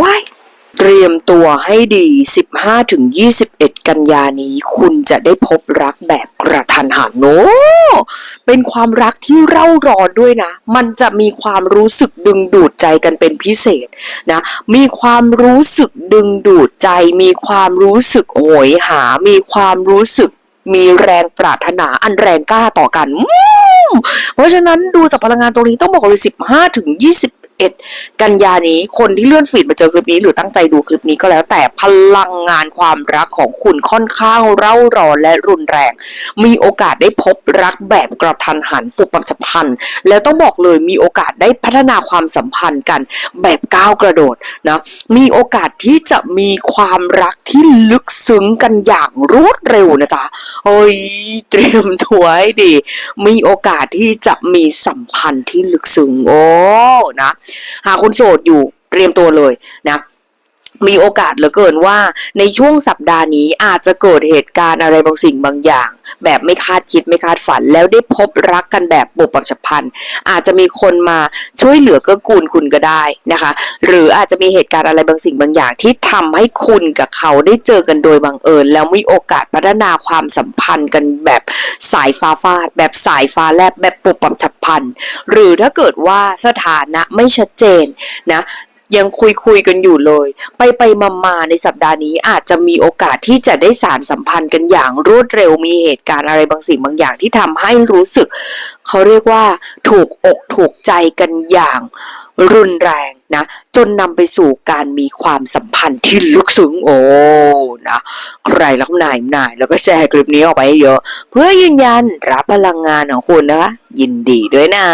ว้ายเตรียมตัวให้ดี 15-21 กันยานี้ คุณจะได้พบรักแบบกระทันหันโน เป็นความรักที่เร่าร้อนด้วยนะ มันจะมีความรู้สึกดึงดูดใจกันเป็นพิเศษนะ มีความรู้สึกดึงดูดใจ มีความรู้สึกโหยหา มีความรู้สึกมีแรงปรารถนาอันแรงกล้าต่อกัน เพราะฉะนั้นดูจากพลังงานตรงนี้ต้องบอกเลย 15ถึง 21กันยานี้คนที่เลื่อนฟีดมาเจอคลิปนี้หรือตั้งใจดูคลิปนี้ก็แล้ว แต่พลังงานความรักของคุณค่อนข้างเร่าร้อนและรุนแรง มีโอกาสได้พบรักแบบกระทันหันปุบปับฉับพลัน แล้วต้องบอกเลยมีโอกาสได้พัฒนาความสัมพันธ์กันแบบก้าวกระโดดนะมีโอกาสที่จะมีความรักที่ลึกซึ้งกันอย่างรวดเร็วนะจ๊ะเฮ้ยเตรียมตัวให้ดี มีโอกาสที่จะมีสัมพันธ์ที่ลึกซึ้งโอ้นะหากคุณโสดอยู่เตรียมตัวเลยนะ มีโอกาสเหลือเกินว่าในช่วงสัปดาห์นี้อาจจะเกิดเหตุการณ์อะไรบางสิ่งบางอย่าง แบบไม่คาดคิดไม่คาดฝัน แล้วได้พบรักกันแบบปุบปับฉับพลันอาจจะมีคนมาช่วยเหลือเกื้อกูลคุณก็ได้นะคะ หรืออาจจะมีเหตุการณ์อะไรบางสิ่งบางอย่าง ที่ทำให้คุณกับเขาได้เจอกันโดยบังเอิญ แล้วมีโอกาสพัฒนาความสัมพันธ์กันแบบสายฟ้าฟาด แบบสายฟ้าแลบแบบปุบปับฉับพลันหรือถ้าเกิดว่าสถานะไม่ชัดเจนนะ ยังคุยคุยกันอยู่เลย ไปไปมามาในสัปดาห์นี้อาจจะมีโอกาสที่จะได้สารสัมพันธ์กันอย่างรวดเร็วมีเหตุการณ์อะไรบางสิ่งบางอย่างที่ทำให้รู้สึก เขาเรียกว่า ถูกอกถูกใจกันอย่างรุนแรงนะ จนนำไปสู่การมีความสัมพันธ์ที่ลึกซึ้งโอ้นะใครรักนายนายแล้วก็แชร์คลิปนี้ออกไปเยอะ เพื่อยืนยันรับพลังงานของคุณนะคะยินดีด้วยนะ